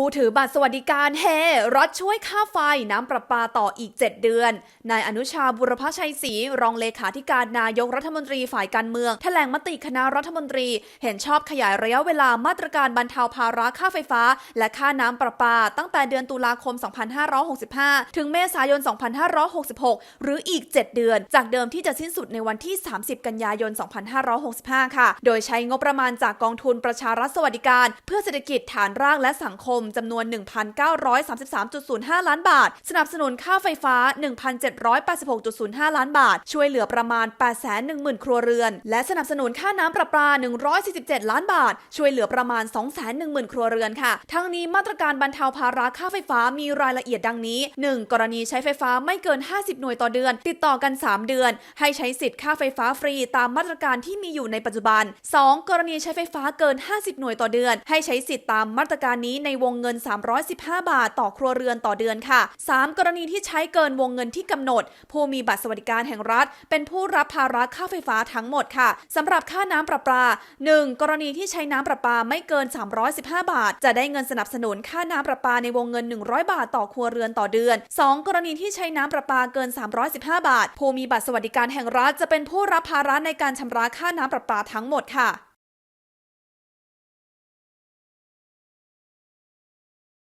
ผู้ถือบัตรสวัสดิการเฮรัฐช่วยค่าไฟน้ำประปาต่ออีก 7 เดือน นายอนุชาบุรพชัยศรีรองเลขาธิการนายกรัฐมนตรีฝ่ายการเมืองแถลงมติคณะรัฐมนตรี เห็นชอบขยายระยะเวลามาตรการบรรเทาภาระค่าไฟฟ้า และค่าน้ำประปา ตั้งแต่เดือนตุลาคม 2565 ถึงเมษายน 2566 หรืออีก 7 เดือน จากเดิมที่จะสิ้นสุดในวันที่ 30 กันยายน 2565 ค่ะ โดยใช้งบประมาณจากกองทุนประชารัฐสวัสดิการ เพื่อเศรษฐกิจฐานรากและสังคมจำนวน 1,933.05 ล้านบาท สนับสนุนค่าไฟฟ้า 1,786.05 ล้านบาท ช่วยเหลือประมาณ 810,000 ครัวเรือน และสนับสนุนค่าน้ำประปา 147 ล้านบาท ช่วยเหลือประมาณ 210,000 ครัวเรือนค่ะ ทั้งนี้มาตรการบรรเทาภาระค่าไฟฟ้ามีรายละเอียดดังนี้ 1. กรณีใช้ไฟฟ้าไม่เกิน 50 หน่วยต่อเดือน ติดต่อกัน 3 เดือน ให้ใช้สิทธิ์ค่าไฟฟ้าฟรีตามมาตรการที่มีอยู่ในปัจจุบัน 2. กรณีใช้ไฟฟ้าเกิน 50 หน่วยต่อเดือน ให้ใช้สิทธิ์ตามมาตรการนี้ในวงเงิน 315 บาท ต่อครัวเรือนต่อเดือนค่ะ 3. กรณีที่ใช้เกินวงเงินที่กำหนด ผู้มีบัตรสวัสดิการแห่งรัฐ เป็นผู้รับภาระค่าไฟฟ้าทั้งหมดค่ะสำหรับค่าน้ำประปา 1. กรณีที่ใช้น้ำประปาไม่เกิน 315 บาท จะได้เงินสนับสนุนค่าน้ำประปาในวงเงิน 100 บาท ต่อครัวเรือนต่อเดือน 2. กรณีที่ใช้น้ำประปาเกิน 315 บาท ผู้มีบัตรสวัสดิการแห่งรัฐจะเป็นผู้รับภาระในการชำระค่าน้ำประปาทั้งหมดค่ะ